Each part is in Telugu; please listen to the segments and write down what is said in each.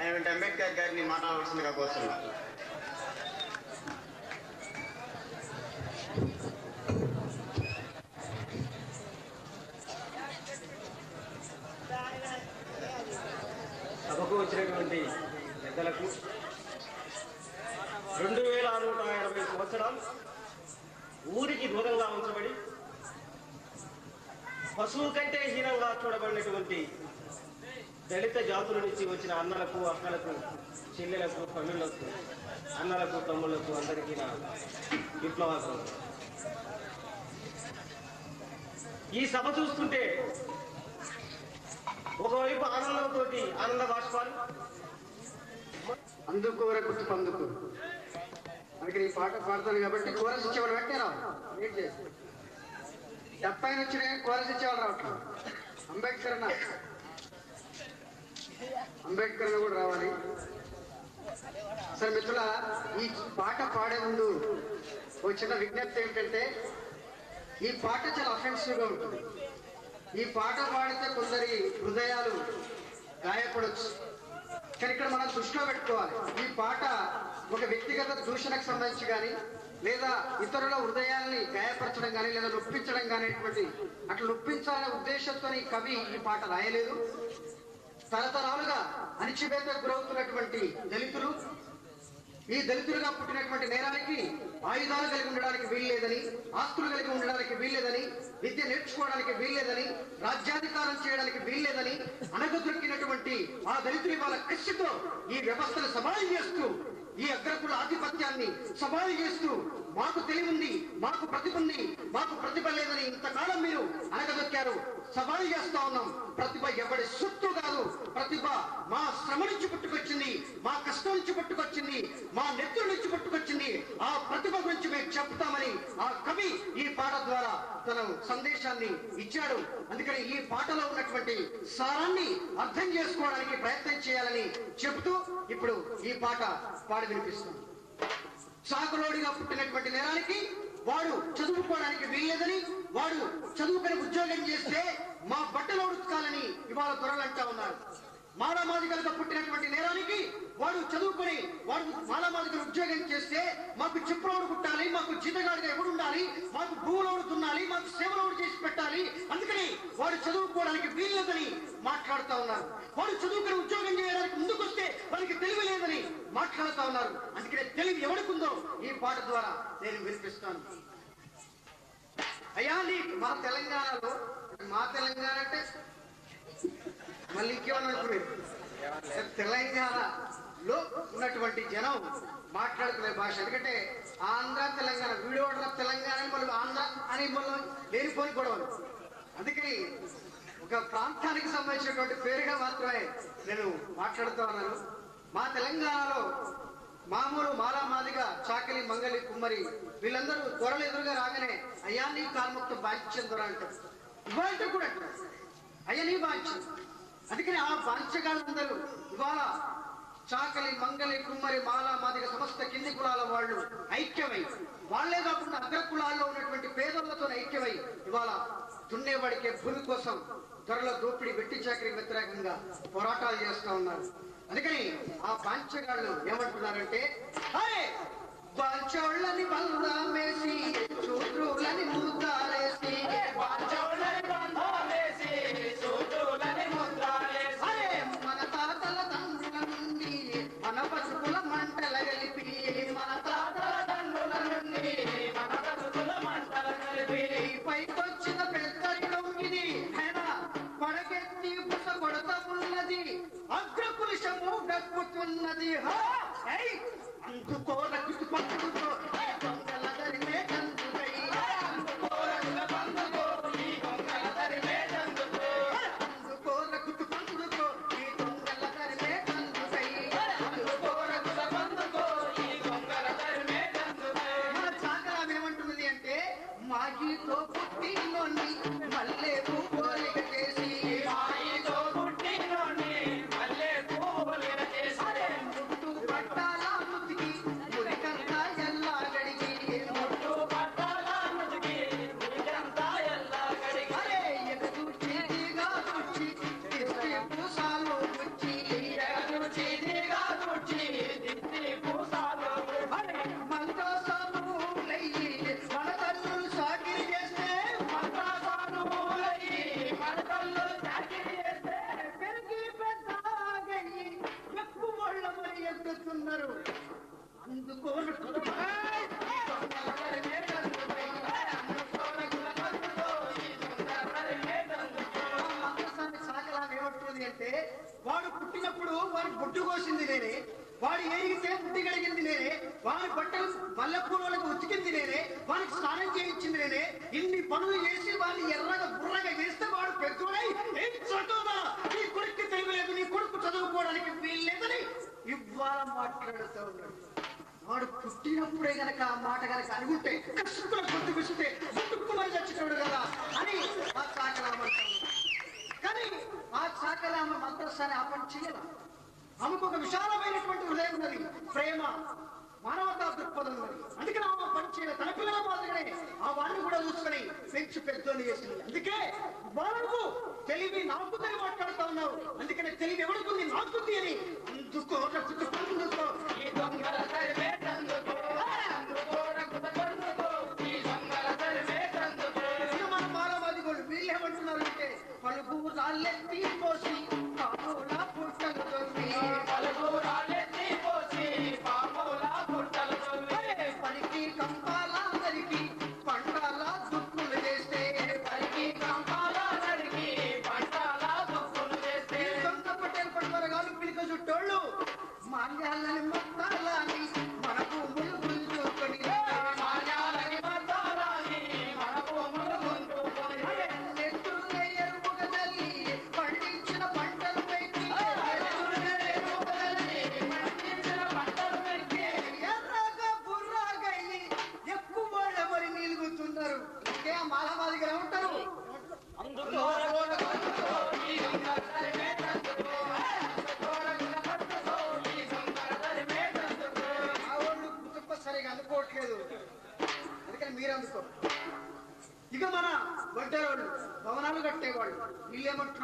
అంబేద్కర్ గారిని మాట్లాడవలసిందిగా కోరుతున్నాను. దళిత జాతుల నుంచి వచ్చిన అన్నలకు అక్కలకు చెల్లెలకు తమ్ముళ్ళకు అన్నలకు తమ్ముళ్ళకు అందరికీ నా విప్లవాసం ఈ సభ చూస్తుంటే ఒకవైపు ఆనందంతో ఆనంద బాష్పాలు. అందుకోర గుర్తు పందుకు. అందుకని ఈ పాట పాడతాను కాబట్టి కోరస్ ఇచ్చేవాడు వెంటనే రావు వెయిట్ చేసి డెబ్బై కోరస్ ఇచ్చేవాళ్ళు రావట్లేదు. అంబేద్కర్ అన్న అంబేద్కర్ కూడా రావాలి. సరే మిత్రుల ఈ పాట పాడే ముందు ఒక చిన్న విజ్ఞప్తి ఏమిటంటే ఈ పాట చాలా అఫెన్సివ్గా ఉంటుంది. ఈ పాట పాడితే కొందరి హృదయాలు గాయపడవచ్చు కానీ ఇక్కడ మనం దృష్టిలో పెట్టుకోవాలి. ఈ పాట ఒక వ్యక్తిగత దూషణకు సంబంధించి కానీ లేదా ఇతరుల హృదయాల్ని గాయపరచడం కానీ లేదా నొప్పించడం కానీ అటువంటి అట్లా నొప్పించాలనే ఉద్దేశంతో ఈ కవి ఈ పాట రాయలేదు. తరతరాలుగా అణిచివేతకు గురవుతున్నటువంటి దళితులు ఈ దళితులుగా పుట్టినటువంటి నేరానికి ఆయుధాలు కలిగి ఉండడానికి వీల్లేదని ఆస్తులు కలిగి ఉండడానికి వీల్లేదని విద్య నేర్చుకోవడానికి వీల్లేదని రాజ్యాధికారం చేయడానికి వీల్లేదని అనగదొక్కినటువంటి ఆ దళితులు వాళ్ళ కృషితో ఈ వ్యవస్థను సమాధి చేస్తూ ఈ అగ్రకుల ఆధిపత్యాన్ని సమాధి చేస్తూ మాకు తెలివి ఉంది మాకు ప్రతిభ ఉంది మాకు ప్రతిభ లేదని ఇంతకాలం మీరు అనగదొక్కారు. సవాలు చేస్తా ఉన్నాం. ప్రతిభ ఎవడి సొత్తు కాదు. ప్రతిభ మా శ్రమ నుంచి పుట్టుకొచ్చింది మా కష్టం నుంచి పుట్టుకొచ్చింది మా నెత్తుల నుంచి పుట్టుకొచ్చింది. ఆ ప్రతిభ గురించి మేము చెప్తామని ఆ కవి ఈ పాట ద్వారా తన సందేశాన్ని ఇచ్చాడు. అందుకని ఈ పాటలో ఉన్నటువంటి సారాన్ని అర్థం చేసుకోవడానికి ప్రయత్నం చేయాలని చెబుతూ ఇప్పుడు ఈ పాట పాడి వినిపిస్తుంది సాకులోడిగా పుట్టినటువంటి నేరానికి వాడు చదువుకోవడానికి వీల్లేదని వాడు చదువుకొని ఉద్యోగం చేస్తే మా బట్టలు ఉడుకాలని ఇవాళ దొరలంటా ఉన్నారు. మాలామాదిగలుగా పుట్టినటువంటి నేరానికి వాడు చదువుకొని వాడు దగ్గర ఉద్యోగం చేస్తే మాకు చెప్పులోడు కుట్టాలి మాకు జీతగాడిగా ఎవడు ఉండాలి మాకు భూములోడు దున్నాలి మాకు సేవలోడు చేసి పెట్టాలి. అందుకని వాడు చదువుకోవడానికి వీల్లేదని మాట్లాడుతా ఉన్నారు. వాడు చదువుకొని ఉద్యోగం చేయడానికి ముందుకొస్తే వారికి తెలివి లేదని మాట్లాడుతా ఉన్నారు. అందుకనే తెలివి ఎవరికుందో ఈ పాట ద్వారా నేను వినిపిస్తాను. అయ్యా నీకు మా తెలంగాణలో మా తెలంగాణ అంటే మళ్ళీ ఇంకేమన్నా తెలంగాణ. లో ఉన్నటువంటి జనం మాట్లాడుకునే భాష. ఎందుకంటే ఆంధ్ర తెలంగాణ వీడియోడ్ల తెలంగాణ అని మళ్ళీ ఆంధ్ర అని మళ్ళీ లేనిపోయి గొడవలు. అందుకని ఒక ప్రాంతానికి సంబంధించినటువంటి పేరుగా మాత్రమే నేను మాట్లాడుతూ ఉన్నాను. మా తెలంగాణలో మామూలు మాలామాదిగా చాకలి మంగలి కుమ్మరి వీళ్ళందరూ త్వరలు ఎదురుగా రాగానే అయ్యా నీ కాల్ముక్త బాధ్యం దొర అంటారు. ఇవాళ కూడా అంటారు అయ్యా నీ బాధ్యం అందుకని ఆ బాధ్యగాళ్ళందరూ ఇవాళ చాకలి మంగలి కుమ్మరి మాల మాదిగ సమస్త కింది కులాల వాళ్ళు ఐక్యమై వాళ్ళే కాకుండా అగ్ర కులాల్లో ఉన్నటువంటి పేదలతో ఐక్యమై ఇవాళ దున్నేవాడికే భూమి కోసం ధరల దోపిడీ వెట్టి చాకరికి వ్యతిరేకంగా పోరాటాలు చేస్తా ఉన్నారు. అందుకని ఆ పాంచగాళ్ళు ఏమంటున్నారంటే "అరే, బాంచోళ్ళని బంధామేసి శూద్రులని ముద్దాలేసి చేస్తే వాడు పుట్టినప్పుడు వాడు బొట్టు కోసింది నేనే. వాడు ఏరిగితే బుద్ధి కలిగింది నేనే. వాడి బట్టలు మల్లెపూలకు ఉతికింది నేనే. వాడికి స్నానం చేయించింది నేనే. ఇన్ని పనులు చేసి వాడిని ఎర్రగా బుర్రగా చేస్తే వాడు పెద్దోడై ఏం చదువుదా నీ కొడుకు తెలియలేదు నీ కొడుకు చదువుకోవడానికి వీల్లేదని ఇవాళ మాట్లాడుతూ ఉన్నాడు. వాడు పుట్టినప్పుడే గనక ఆ మాట గనక అనుకుంటే కసుకుల గుర్తు విసితే గుట్టుకుమని చచ్చిపోడు కదా అని ఆ శాఖలామ కానీ ఆ శాఖలామ మంత్రస్థాన్ని ఆ పని చేయాల ఆమెకు ఒక విశాలమైనటువంటి హృదయం ఉన్నది. ప్రేమ మానవతా దృక్పథం ఉన్నది. అందుకని ఆమె పని చేయాలి తన పిల్లల మాదిరిగానే ఆ వాడిని కూడా చూసుకొని పెంచి పెద్దోని చేసింది. అందుకే వాళ్ళకు తెలివి నాకు తెలివి మాట్లాడుతా ఉన్నారు అందుకనే తెలివి ఎవడుకుంది నాకుంది అని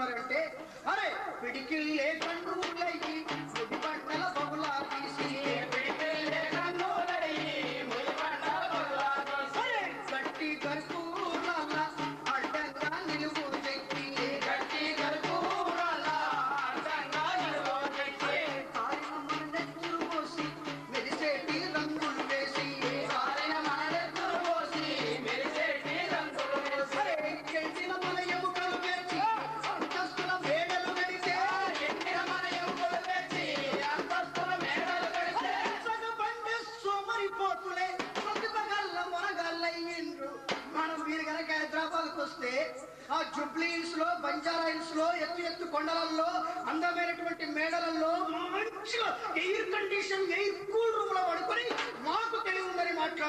వీళ్ళు ఏమంటున్నారు అంటే అరే పిడికిల్లే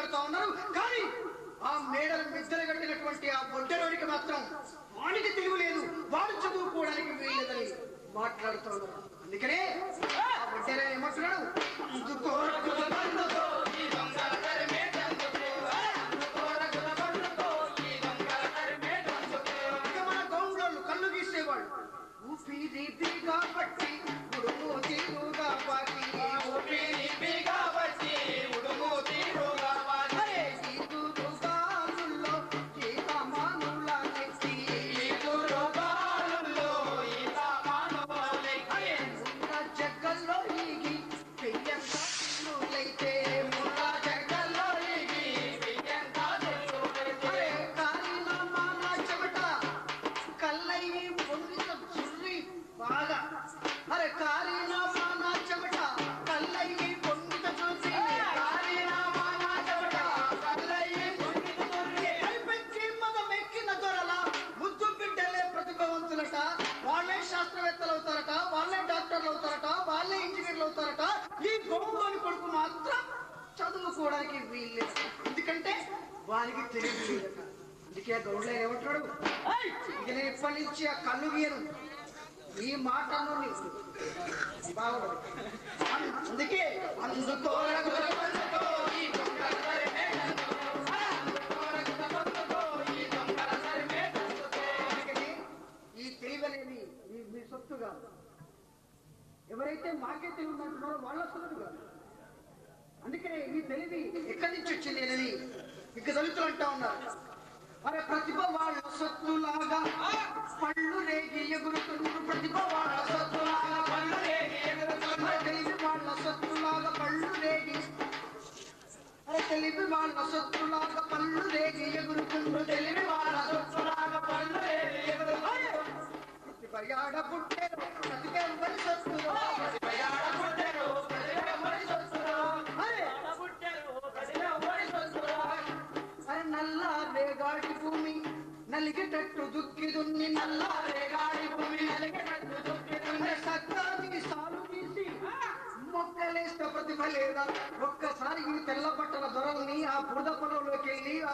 ఉందని ఉన్నారు. కానీ ఆ మేడలు మిద్దెలు కట్టినటువంటి ఆ బొడ్డలోనికి మాత్రం వాడికి తెలివి లేదు. వాడు చదువుకోవడానికి వీలదని మాట్లాడుతున్నారు అందుకనే ఆ బొడ్డలో ఏమంటున్నాడు? వారికి తెలియదు అందుకే గౌడ్లో ఏమంటాడు ఇక నేను ఇప్పటి నుంచి ఆ కళ్ళు గీయను ఈ మాట బాగుండదు అందుకే అందుకో ఈ తెలివనేది మీ సొత్తు కాదు ఎవరైతే మాకే తెలివి ఉందంటున్నారో వాళ్ళ సొత్తు కాదు అందుకనే ఈ తెలివి ఎక్కడి నుంచి వచ్చింది అనేది ఇక దళితులు అంటా ఉన్నారు. అరే ప్రతిభ వాళ్ళ సత్తులాగా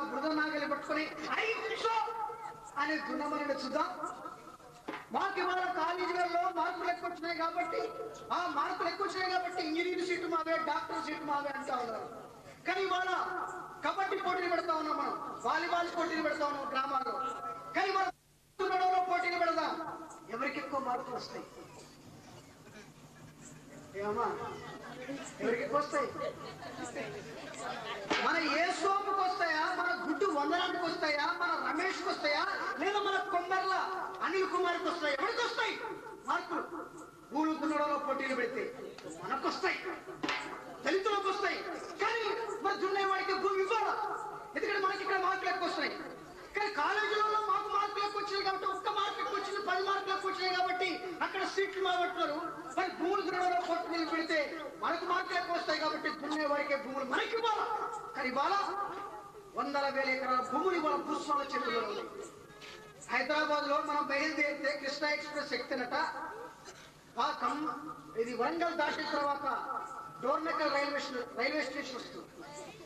పొలంలోకి నాగలి పట్టుకొని ఐదు నిమిషం అని దున్నమని చూద్దాం. మాకు ఇవాళ కాలేజీలలో మార్కులు ఎక్కువ వచ్చినాయి కాబట్టి ఆ మార్కులు ఎక్కువ వచ్చినాయి కాబట్టి ఇంజనీరింగ్ సీటు మావే డాక్టర్ సీటు మావే అంటా ఉన్నారు. కానీ ఇవాళ కబడ్డీ పోటీలు పెడతా ఉన్నాం మనం వాలీబాల్ పోటీలు పెడతా ఉన్నాం గ్రామాల్లో. కానీ మనం పోటీలు పెడదాం. ఎవరికి ఎక్కువ మార్కులు వస్తాయి? ఎవరికి? వస్తాయి. మన ఏ సోపుకి వస్తాయా? మన గుడ్డు వందనానికి వస్తాయా? మన రమేష్కి వస్తాయా? లేదా మన కొమ్మర్ల అనిల్ కుమార్కి వస్తాయి? ఎవరికి వస్తాయి? మార్కులు. ఊరు దున్నడంలో పోటీలు పెడితే మనకు వస్తాయి దళితులకు వస్తాయి. కానీ మన దున్నేవాడికి భూమి ఇవ్వాలి. ఎందుకంటే మనకి ఇక్కడ మార్కులు ఎక్కువ వస్తాయి కానీ కాలేజీలలో మాకు మార్కులు ఎక్కువ వచ్చినాయి కాబట్టి ఒక్క మార్క్ ఎక్కువ వచ్చింది పది మార్కులు ఎక్కువ వచ్చినాయి కాబట్టి అక్కడ సీట్లు మాగొట్టున్నారు మరి భూములు దున్నడంలో పోటీలు పెడితే మనకు మార్కులు ఎక్కువ వస్తాయి కాబట్టి దున్నేవాడికే భూములు మనకి ఇవ్వాలా కానీ ఇవాళ వందల వేల ఎకరాల భూములు ఇవాళ భూస్వాముల చేతుల్లో హైదరాబాద్లో మనం బయలుదేరితే కృష్ణా ఎక్స్ప్రెస్ ఎక్కినట ఆ కమ్ ఇది వరంగల్ దాటిన తర్వాత డోర్నకల్ రైల్వే రైల్వే స్టేషన్ వస్తుంది.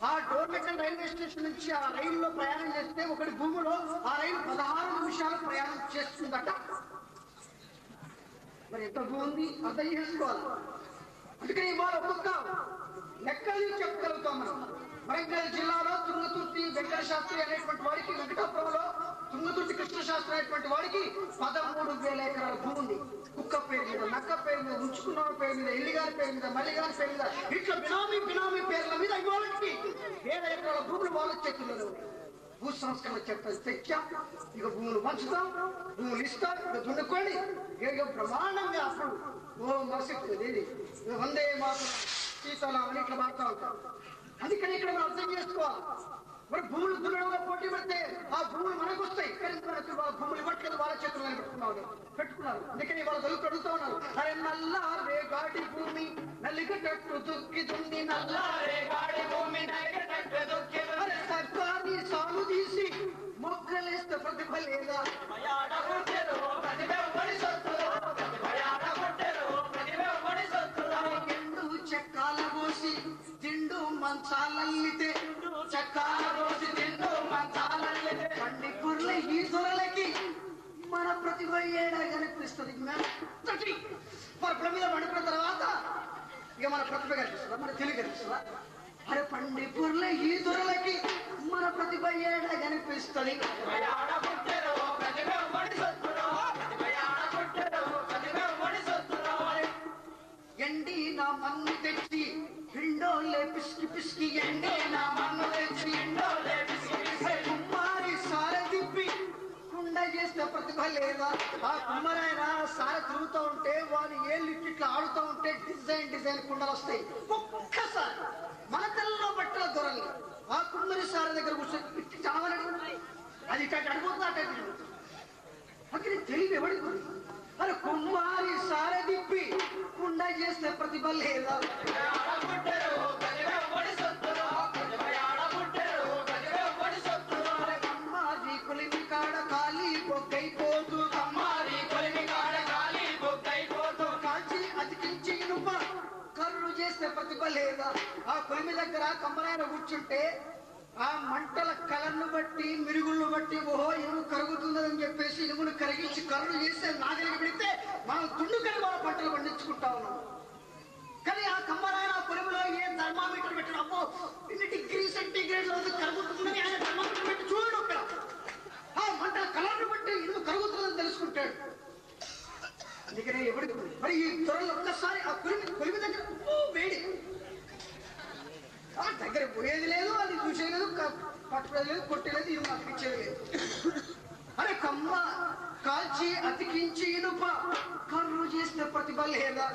ఆ డోర్నకల్ రైల్వే స్టేషన్ నుంచి ఆ రైలులో ప్రయాణం చేస్తే ఒకటి భూమిలో ఆ రైలు పదహారు నిమిషాలు ప్రయాణం చేస్తుందట. మరి ఎంత భూమి అర్థం చేసుకోవాలి. అందుకని ఇవాళ ఒక్కొక్క లెక్కలు చెప్పగలుగుతాం మనం. వరంగల్ జిల్లాలో తుంగతుర్తి వెంకట శాస్త్రి అనేటువంటి వాడికి వెంకటాపురంలో తుంగతుర్తి కృష్ణ శాస్త్రి అనేటువంటి వాడికి పదమూడు వేల ఎకరాల భూమి ఉంది. కుక్క పేరు మీద నక్క పేరు మీద ఉంచుకున్న పేరు మీద ఎల్లిగారి పేరు మీద మల్లిగారి పేరు మీద ఇట్లా బినామీ బినామీ పేర్ల మీద ఇవాళకి వేల ఎకరాల భూములు వాళ్ళ చేతుల్లో భూ సంస్కరణ చట్టం తెచ్చాం ఇక భూములు పంచుతాం భూములు ఇస్తాం ఇక దున్నుకోండి ఇక బ్రహ్మాండంగా అప్పుడు ఓ మసిస్తుంది వందే మాత్రం. సీతల అని ఇట్లా మారుతా ఉంటాం అందుకని ఇక్కడ మనం అర్థం చేసుకోవాలి. మరి భూములు దున్నడంలో పోటీ పెడితే ఆ భూములు మనకు వస్తాయి. భూములు ఇవ్వట్లేదు వాళ్ళ చేతుల్లో పెట్టుకున్నారు పెట్టుకున్నారు. అందుకని వాళ్ళ దళితులు అడుగుతా ఉన్నారు. అరే నల్ల రేగాడి భూమి నల్లిగట్టు దుక్కి దున్ని నల్ల రేగాడి భూమి అరే సర్కారి సాగు తీసి మొక్కలేస్తే ప్రతిభ లేదా? చెక్కాల పోసి తిండు మంచాలల్లితే చక్కాల రోజు తిండు మంచాలల్లితే పండి కుర్ల ఈ దొరలకి మన ప్రతిభ ఏడా కనిపిస్తుంది? మెత్తటి మీద తర్వాత ఇక మన ప్రతిభ కనిపిస్తుందా? మన తెలివి కనిపిస్తుందా? అరే పండి పుర్ల ఈ దొరలకి మన ప్రతిభ ఏడా కనిపిస్తుంది? ఎండి నా మన్ను తెచ్చి పిండోలే పిసికి పిసికి ఎండే నా మన్ను తెచ్చి ఎండోలే కుమ్మారి సార తిప్పి కుండ చేస్తే ప్రతిభ లేదా ఆ కుమ్మరైన సార తిరుగుతూ ఉంటే వాళ్ళు ఏళ్ళు ఇట్లా ఆడుతూ ఉంటే డిజైన్ డిజైన్ కుండలు వస్తాయి ఒక్కసారి మన తెల్లలో బట్టల దొరలు ఆ కుమ్మరి సార దగ్గర కూర్చొని పిట్టి చావనడు అది ఇట్లా అడిపోతుంది అట్ట అక్కడ తెలివి ఎవడికి ఉంది? అరే కుమ్మారి సారదిప్పి కుండ చేస్తే ప్రతిభ లేదా? కాడ కాడ చేస్తే ప్రతిభ లేదా? ఆ కొమ్మి దగ్గర కమ్మరాయన కూర్చుంటే ఆ మంటల కలర్ను బట్టి మిరుగుళ్ళు బట్టి ఓహో ఇనుము కరుగుతుందని చెప్పేసి ఇనుమును కరిగించి కర్రలు చేస్తే నాగలికి పెడితే మనం తుండుకని మన పంటలు పండించుకుంటా ఉన్నాం. కానీ ఆ కమ్మరాయన ఆ పొలంలో ఏ థర్మామీటర్ పెట్టడం అమ్మో ఇన్ని డిగ్రీ సెంటీగ్రేడ్లో కరుగుతుందని ఆయన థర్మామీటర్ పెట్టి చూడడం అక్కడ ఆ మంటల కలర్ను బట్టి ఇనుము కరుగుతుందని తెలుసుకుంటాడు. అందుకనే ఎవరికి మరి ఈ త్వరలో ఒక్కసారి ఆ కొలిమి కొలిమి దగ్గర దగ్గర పోయేది లేదు అది చూసేది లేదు క- పట్టుకునేది లేదు కొట్టేది ఇనుము అతికించేది లేదు. అరే కమ్మ కాల్చి అతికించి ఇనుప కర్రు చేస్తే ప్రతిభ లేదా?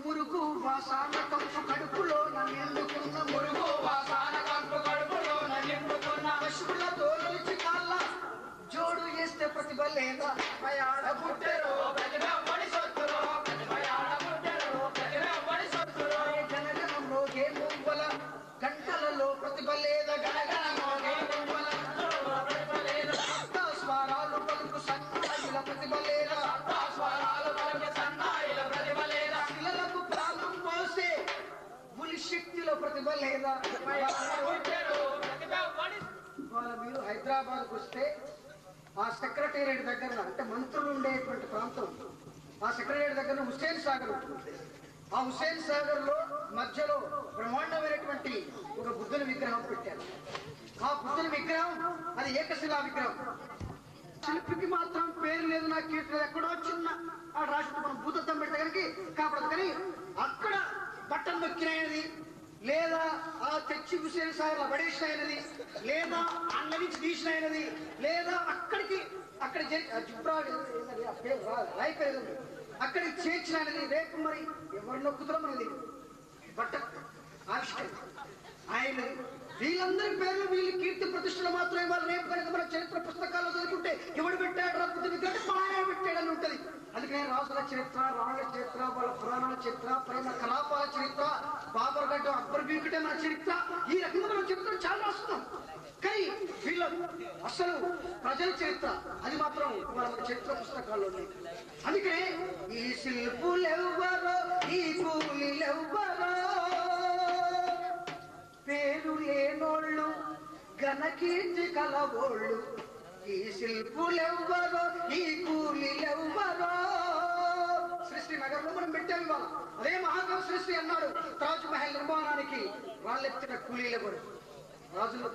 మురుగు వాసాన కంపు కడుపులో నన్నెందుకున్న మురుగు వాసాన కంపు కడుపులో నన్నెందుకున్న పశువుల నిలిచి కాళ్ళ జోడు చేస్తే ప్రతిభ లేదా? భయాడ పుట్టెరు పిల్లలకు పోసే శక్తిలో మీరు హైదరాబాద్కు వస్తే ఆ సెక్రటేరియట్ దగ్గర అంటే మంత్రులు ఉండేటువంటి ప్రాంతం ఆ సెక్రటేరియట్ దగ్గర హుస్సేన్ సాగర్ ఉంటుంది ఆ హుస్సేన్ సాగర్లో మధ్యలో బ్రహ్మాండమైనటువంటి ఒక బుద్ధుని విగ్రహం పెట్టారు. ఆ బుద్ధుని విగ్రహం అది ఏకశిలా విగ్రహం. శిల్పికి మాత్రం పేరు లేదు నాకు కీర్తి ఎక్కడో చిన్న ఆ రాష్ట్రం మనం భూతత్వం పెడితే కనుక కాపాడదు కానీ అక్కడ బట్టలు నొక్కినది లేదా ఆ తెచ్చి హుసేన్ సాగర్ పడేసినది లేదా అన్న నుంచి తీసినది లేదా అక్కడికి అక్కడ జరి- ఆ జిబ్రా అక్కడికి చేర్చినది రేపు మరి ఎవరు నొక్కుతారో మనది బట్ట ఆయన వీళ్ళందరి పేర్లు వీళ్ళు కీర్తి ప్రతిష్టలు మాత్రమే వాళ్ళు రేపు కనుక మన చరిత్ర పుస్తకాల్లో చదువుకుంటే ఎవడు పెట్టాడు రద్దు విగ్రహం పలానా పెట్టాడని ఉంటది. అందుకనే రాసుల చరిత్ర రాణుల చరిత్ర వాళ్ళ పురాణాల చరిత్ర ప్రేమ కలాపాల చరిత్ర బాబర్ గడ్డ అక్బర్ బీకుటే మన చరిత్ర ఈ రకంగా మన చరిత్ర చాలా రాస్తున్నాం. కానీ వీళ్ళ అసలు ప్రజల చరిత్ర అది మాత్రం మన చరిత్ర పుస్తకాల్లో అందుకే ఈ శిల్పులెవ్వరో ఈ కూలీలెవ్వరో పేరు లేనోళ్ళు ఘనకీర్తి కలవోళ్ళు ఈ శిల్పులెవ్వరో ఈ కూలీలెవ్వరో సృష్టి నగరంలో మనం పెట్టాం ఇవాళ. అదే మహాకవి సృష్టి అన్నాడు తాజ్ మహల్ నిర్మాణానికి వాళ్ళెత్తిన కూలీలెవరు? రాజులు.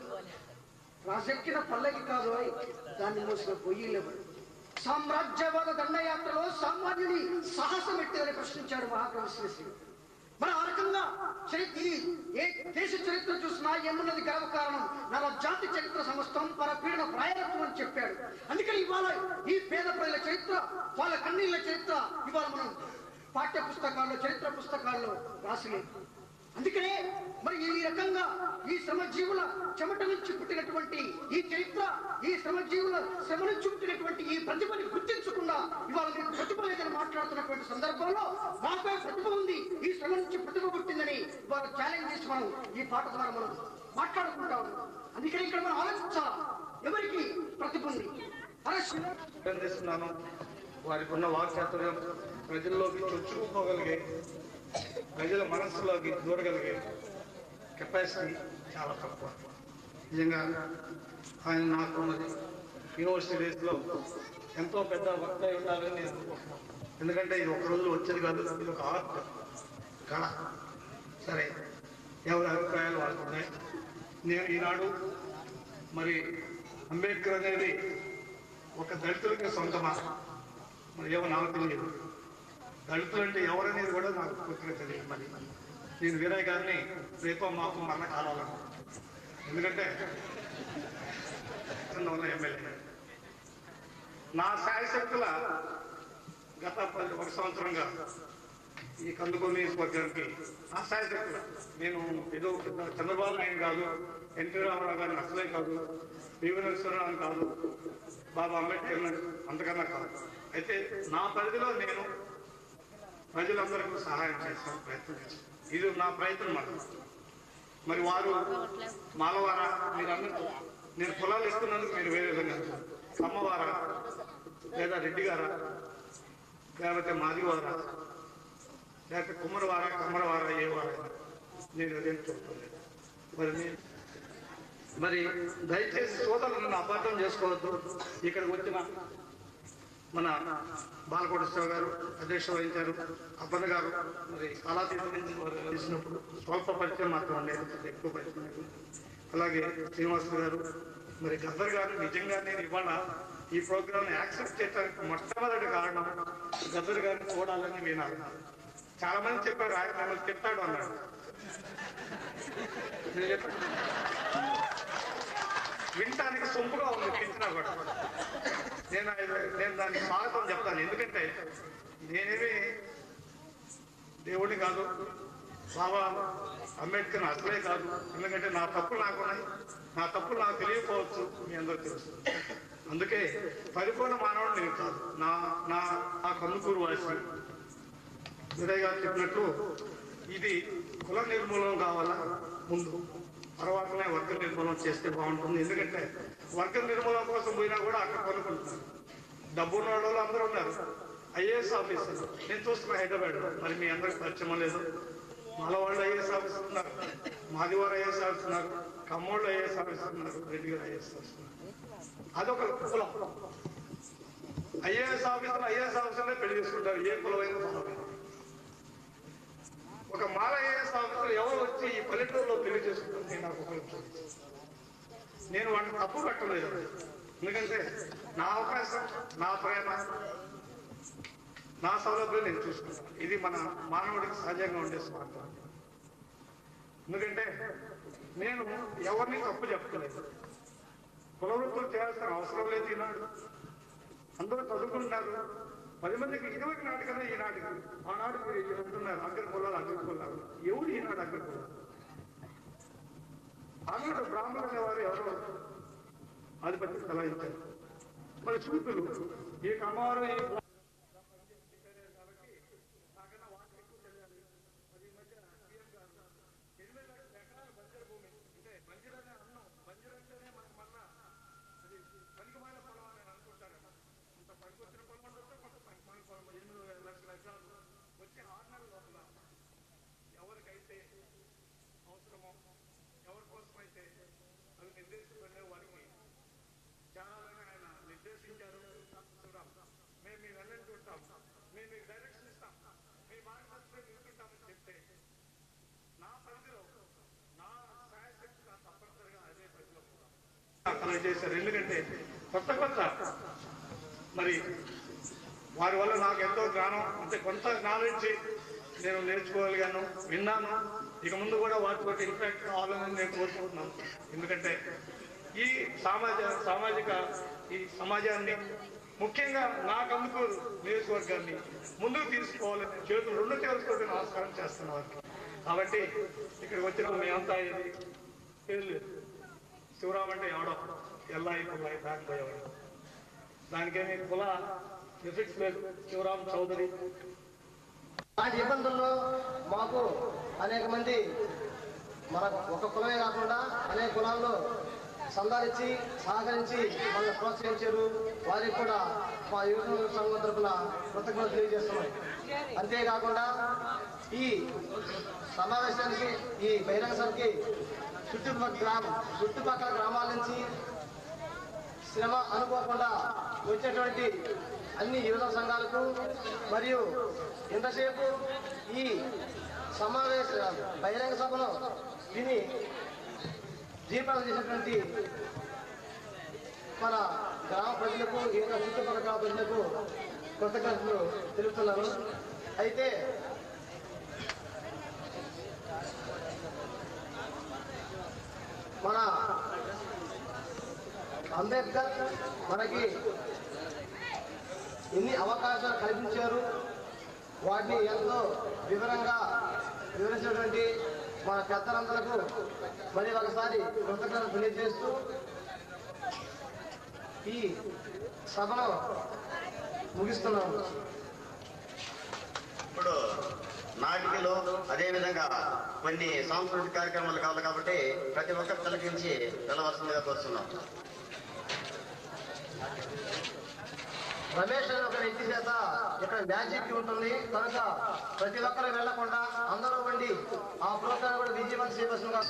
రాజెక్కిన పల్లకి కాదు దాన్ని మోసిన పొయ్యిలేవాడు సామ్రాజ్యవాద దండయాత్రలో సామాన్యుని సాహసం ఎట్టిదని ప్రశ్నించాడు మహాకవి శ్రీశ్రీ మరి ఆ రకంగా చరిత్ర ఏ దేశ చరిత్ర చూసినా ఏమున్నది గర్వకారణం నా జాతి చరిత్ర సమస్తం పర పీడన ప్రాయత్వం అని చెప్పాడు. అందుకని ఇవాళ ఈ పేద ప్రజల చరిత్ర వాళ్ళ కన్నీళ్ళ చరిత్ర ఇవాళ మనం పాఠ్య పుస్తకాల్లో చరిత్ర పుస్తకాల్లో రాసలేదు. అందుకనే మరి ఈ రకంగా ఈ శ్రమజీవుల చెమట నుంచి పుట్టినటువంటి ఈ చరిత్ర ఈ శ్రమజీవుల శ్రమ నుంచి పుట్టినటువంటి ఈ ప్రతిభని గుర్తించకుండా ఇవాళ మీరు ప్రతిభ లేదని మాట్లాడుతున్నటువంటి సందర్భంలో మాపై ప్రతిభ ఉంది. ఈ శ్రమ నుంచి ప్రతిభ పుట్టిందని ఇవాళ ఛాలెంజ్ చేసి మనం ఈ పాట ద్వారా మనం మాట్లాడుకుంటా ఉన్నాం. అందుకని ఇక్కడ మనం ఆలోచించాలా? ఎవరికి ప్రతిభ ఉంది? అభినందిస్తున్నాను వారికి ఉన్న వాక్చాతుర్యం ప్రజల్లోకి చొచ్చుకుపోగలిగే ప్రజల మనస్సులోకి దూరగలిగే కెపాసిటీ చాలా తక్కువ. నిజంగా ఆయన నాకు ఉన్నది యూనివర్సిటీ డేస్లో ఎంతో పెద్ద వక్త ఉండాలని నేను అనుకుంటున్నాను. ఎందుకంటే ఇది ఒక రోజులో వచ్చేది కాదు ఇది ఒక ఆర్ట్. కళ సరే. ఎవరి అభిప్రాయాలు వాళ్ళకు నేను ఈనాడు మరి అంబేద్కర్ అనేది ఒక దళితులకి సొంతమా? మరి ఏమో నాకు తెలియదు. దళితులు అంటే ఎవరనేది కూడా నాకు పూర్తిగా తెలియదు. మరి నేను వీరయ్య గారిని రేపో మాకు మరణ కావాలను ఎందుకంటే ఉన్న ఎమ్మెల్యే. నా శాయశక్తుల గత పది ఒక సంవత్సరంగా ఈ కందుకూరు నియోజకవర్గానికి నా శాయశక్తుల నేను ఏదో చంద్రబాబు నాయుడు కాదు ఎన్టీ రామారావు గారిని అసలే కాదు పివి నరసింహరావు కాదు బాబా అంబేద్కర్ అంతకన్నా కాదు. అయితే నా పరిధిలో నేను ప్రజలందరికీ సహాయం చేస్తాను ప్రయత్నం చేస్తాను ఇది నా ప్రయత్నం మాట మరి వారు మాలవారా మీరు అన్నట్టు నేను పొలాలు ఇస్తున్నందుకు మీరు వేరే విధంగా అమ్మవారా లేదా రెడ్డి గారా? లేకపోతే మాదివారా లేకపోతే కుమ్మరవారా కమ్మరవారా ఏ వారా? నేను అదేం చూడలేదు. మరి నేను మరి దయచేసి సోదరులను అపార్థం చేసుకోవద్దు. ఇక్కడికి వచ్చిన మన బాలకోటేశ్వర గారు అధ్యక్ష వహించారు అబ్బన్న గారు మరి కళాతీతం చేసినప్పుడు స్వల్ప పరిచయం మాత్రం ఉండేది ఎక్కువ పరిచయం లేదు. అలాగే శ్రీనివాస్ గారు మరి గద్దర్ గారు నిజంగా నేను ఇవాళ ఈ ప్రోగ్రామ్ యాక్సెప్ట్ చేయడానికి మొట్టమొదటి కారణం గద్దర్ గారిని చూడాలని వినాలి చాలా మంది చెప్పారు ఆయన మిమ్మల్ని తిట్టాడు అన్నాడు. వింటానికి వినటానికి సొంపుగా ఉంది తిట్టినా కూడా. నేను నేను దానికి స్వాగతం చెప్తాను. ఎందుకంటే నేనేమి దేవుడిని కాదు బాబా అంబేద్కర్ అసలే కాదు. ఎందుకంటే నా తప్పులు నాకున్నాయి నా తప్పులు నాకు తెలియకపోవచ్చు మీ అందరూ తెలుసు. అందుకే పరిపూర్ణ మానవుడు నేను కాదు. నా నా ఆ కందుకూరు వాసి విజయ్ గారు చెప్పినట్లు ఇది కుల నిర్మూలన కావాలా? ముందు. తర్వాతనే వర్గ నిర్మూలన చేస్తే బాగుంటుంది. ఎందుకంటే వర్గ నిర్మూలన కోసం పోయినా కూడా అక్కడ కొనుక్కుంటున్నారు డబ్బు ఉన్న వాళ్ళు అందరూ ఉన్నారు. IAS officer. నేను చూస్తున్నా హైదరాబాద్ మరి మీ అందరికి పరిచయం లేదు. మాల వాళ్ళు ఐఏఎస్ ఆఫీసర్ ఉన్నారు. మాదివారు ఐఏఎస్ ఆఫీసర్ ఉన్నారు. కమ్మోళ్ళు ఐఏఎస్ ఆఫీసర్ ఉన్నారు. రెడ్డి గారు ఐఏఎస్ ఆఫీసర్ అదొక కులం. ఐఏఎస్ ఆఫీసర్లు ఐఏఎస్ ఆఫీసర్లే పెళ్ళి చేసుకుంటారు. ఏ కులమైన ఒక మాల ఐఏఎస్ ఆఫీసర్ ఎవరు వచ్చి ఈ పల్లెటూరులో పెళ్ళి చేసుకుంటారు? నాకు ఒక నేను వాటిని తప్పు పెట్టలేదు. ఎందుకంటే నా అవకాశం నా ప్రేమ నా సౌలభ్యం నేను చూసుకుంటాను. ఇది మన మానవుడికి సహజంగా ఉండే స్వార్థం. ఎందుకంటే నేను ఎవరిని తప్పు చెప్పలేదు. కులవృత్తులు చేయాల్సిన అవసరం లేదు ఈనాడు. అందరూ చదువుకుంటున్నారు. పది మందికి ఇదివరకు నాటికన్నా ఈనాటికి. ఆనాడు మీరు అంటున్నారు అగ్రకులాలు అగ్రకులాలు ఎవరు ఈనాడు అగ్రకులాలు కులాలు బ్రాహ్మణులు అనేవారు ఎవరో ఆధిపత్యం చలాయించారు మరి చూపులు ఈ కమారు అవి నిర్దేశించబడిన వారికి ఛానల్ని ఆయన నిర్దేశించారు. చూద్దాం. మేము మీ వెళ్ళని చూస్తాం. మేము మీకు డైరెక్షన్ ఇస్తాం. మీ మార్గదర్శనం తీసుకుంటామని చెప్తే నా పరిధిలో నా సాయశక్తిగా తప్పనిసరిగా అదే పరిధిలో చేశారు. ఎందుకంటే కొత్త కొత్త. మరి వారి వల్ల నాకు ఎంతో జ్ఞానం అంటే కొంత నాలెడ్జ్ నేను నేర్చుకోగలిగాను విన్నాను. ఇక ముందు కూడా వాటితో ఇంపాక్ట్ కావాలని నేను కోరుకుంటున్నాను. ఎందుకంటే ఈ సామాజ సామాజిక ఈ సమాజాన్ని ముఖ్యంగా నా కందుకూరు నియోజకవర్గాన్ని ముందుకు తీసుకోవాలని చేతులు రెండు చేతులతో నమస్కారం చేస్తున్న వారికి. కాబట్టి ఇక్కడికి వచ్చిన మేమంతా ఇది శివరామ్ లేదు. అంటే ఎవడో ఎల్లాయి పుల్లాయి దానిపోయేవాడు దానికేమి కుల ఎఫెక్ట్స్ లేదు. శివరామ్ చౌదరి అలాంటి ఇబ్బందుల్లో మాకు అనేక మంది మన ఒక కులమే కాకుండా అనేక కులాల్లో సందాలిచ్చి సహకరించి మనల్ని ప్రోత్సహించారు. వారికి కూడా మా యువత సంఘం తరఫున కృతజ్ఞతలు తెలియజేస్తున్నాం. అంతేకాకుండా ఈ సమావేశానికి ఈ బహిరంగ సభకి చుట్టుపక్కల గ్రామం చుట్టుపక్కల గ్రామాల నుంచి శ్రమ అనుకోకుండా వచ్చేటువంటి అన్ని యువత సంఘాలకు మరియు ఇంతసేపు ఈ సమావేశ బహిరంగ సభలో విని దీపాలు చేసినటువంటి మన గ్రామ ప్రజలకు ఇంకా చుట్టుపక్కల గ్రామ ప్రజలకు కృతజ్ఞతలు తెలుపుతున్నాను. అయితే మన అంబేద్కర్ మనకి ఎన్ని అవకాశాలు కల్పించారు? వాటిని ఎంతో వివరంగా వివరించినటువంటి మన పెద్దలందరకు మరి ఒకసారి కృతజ్ఞతలు తెలియజేస్తూ ఈ సభను ముగిస్తున్నాము. ఇప్పుడు నాటికలు అదేవిధంగా కొన్ని సాంస్కృతిక కార్యక్రమాలు కావాలి కాబట్టి ప్రతి ఒక్కరు తలకించి వెళ్ళవలసిందిగా కోరుతున్నాం రమేష్ అనే ఒక వ్యక్తి చేత ఇక్కడ మ్యాజిక్ ఉంటుంది. కనుక ప్రతి ఒక్కరు వెళ్ళకుండా అందరూ ఉండి ఆ ప్రోగ్రాం కూడా విజయవంతం చేయవలసిందిగా